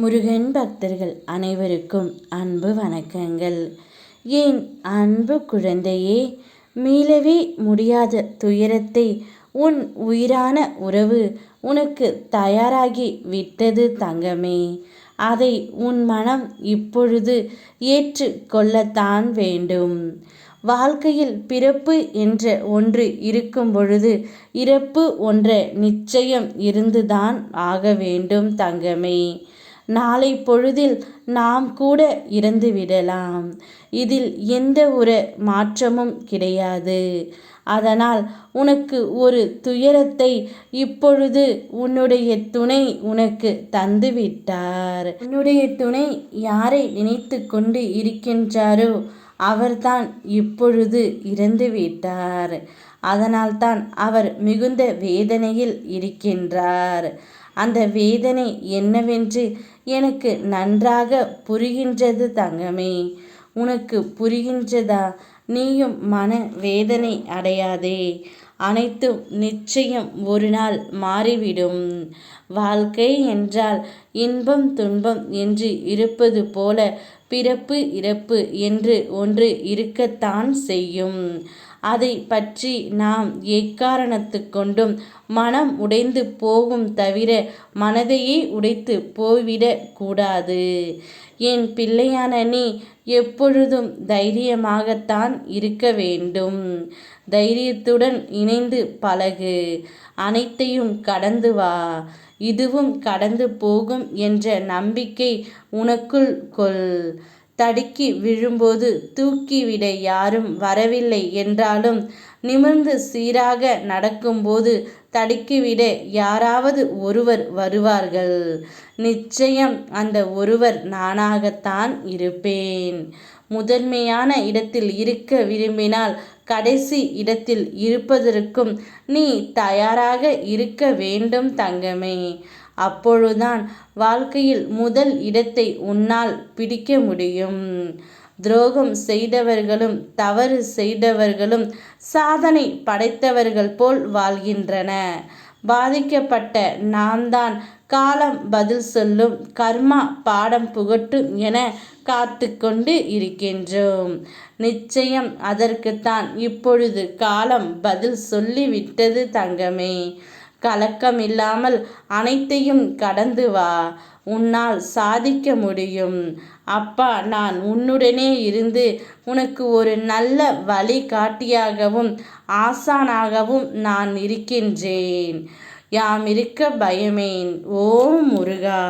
முருகன் பக்தர்கள் அனைவருக்கும் அன்பு வணக்கங்கள். ஏன் அன்பு குழந்தையே மீளவே முடியாத துயரத்தை உன் உயிரான உறவு உனக்கு தயாராகி விட்டது தங்கமே. அதை உன் மனம் இப்பொழுது ஏற்று கொள்ளத்தான் வேண்டும். வாழ்க்கையில் பிறப்பு என்ற ஒன்று இருக்கும் பொழுது இறப்பு ஒன்ற நிச்சயம் இருந்துதான் ஆக வேண்டும் தங்கமே. நாளை பொழுதில் நாம் கூட இறந்து விடலாம். இதில் எந்த ஒரு மாற்றமும் கிடையாது. அதனால் உனக்கு ஒரு துயரத்தை இப்பொழுது உன்னுடைய துணை உனக்கு தந்துவிட்டார். உன்னுடைய துணை யாரை நினைத்து கொண்டு இருக்கின்றாரோ அவர்தான் இப்பொழுது இறந்துவிட்டார் அதனால்தான் அவர் மிகுந்த வேதனையில் இருக்கின்றார். அந்த வேதனை என்னவென்று எனக்கு நன்றாக புரிகின்றது தங்கமே. உனக்கு புரிகின்றதா? நீயும் மன வேதனை அடையாதே. அனைத்தும் நிச்சயம் ஒரு நாள் மாறிவிடும். வாழ்க்கை என்றால் இன்பம் துன்பம் என்று இருப்பது போல பிறப்பு இறப்பு என்று ஒன்று இருக்கத்தான் செய்யும். அதை பற்றி நாம் எக்காரணத்து கொண்டும் மனம் உடைந்து போகும் தவிர மனதையே உடைத்து போய்விடக் கூடாது. என் பிள்ளையான நீ எப்பொழுதும் தைரியமாகத்தான் இருக்க வேண்டும். தைரியத்துடன் இணைந்து பழகு. அனைத்தையும் கடந்து வா. இதுவும் கடந்து போகும் என்ற நம்பிக்கை உனக்குள் கொள். தடுக்கி விழும்போது தூக்கிவிட யாரும் வரவில்லை என்றாலும் நிமிர்ந்து சீராக நடக்கும்போது தடுக்கிவிட யாராவது ஒருவர் வருவார்கள். நிச்சயம் அந்த ஒருவர் நானாகத்தான் இருப்பேன். முதன்மையான இடத்தில் இருக்க விரும்பினால் கடைசி இடத்தில் இருப்பதற்கும் நீ தயாராக இருக்க வேண்டும் தங்கமே. அப்பொழுதுதான் வாழ்க்கையில் முதல் இடத்தை உன்னால் பிடிக்க முடியும். துரோகம் செய்தவர்களும் தவறு செய்தவர்களும் சாதனை படைத்தவர்கள் போல் வாழ்கின்றன. பாதிக்கப்பட்ட நான்தான் காலம் பதில் சொல்லும் கர்மா பாடம் புகட்டும் என காத்து கொண்டு இருக்கின்றோம். நிச்சயம் அதற்குத்தான் இப்பொழுது காலம் பதில் சொல்லிவிட்டது தங்கமே. கலக்கம் இல்லாமல் அனைத்தையும் கடந்து வா. உன்னால் சாதிக்க முடியும். அப்பா நான் உன்னுடனே இருந்து உனக்கு ஒரு நல்ல வழிகாட்டியாகவும் ஆசானாகவும் நான் இருக்கின்றேன். யாம் இருக்க பயமேன். ஓ முருகா!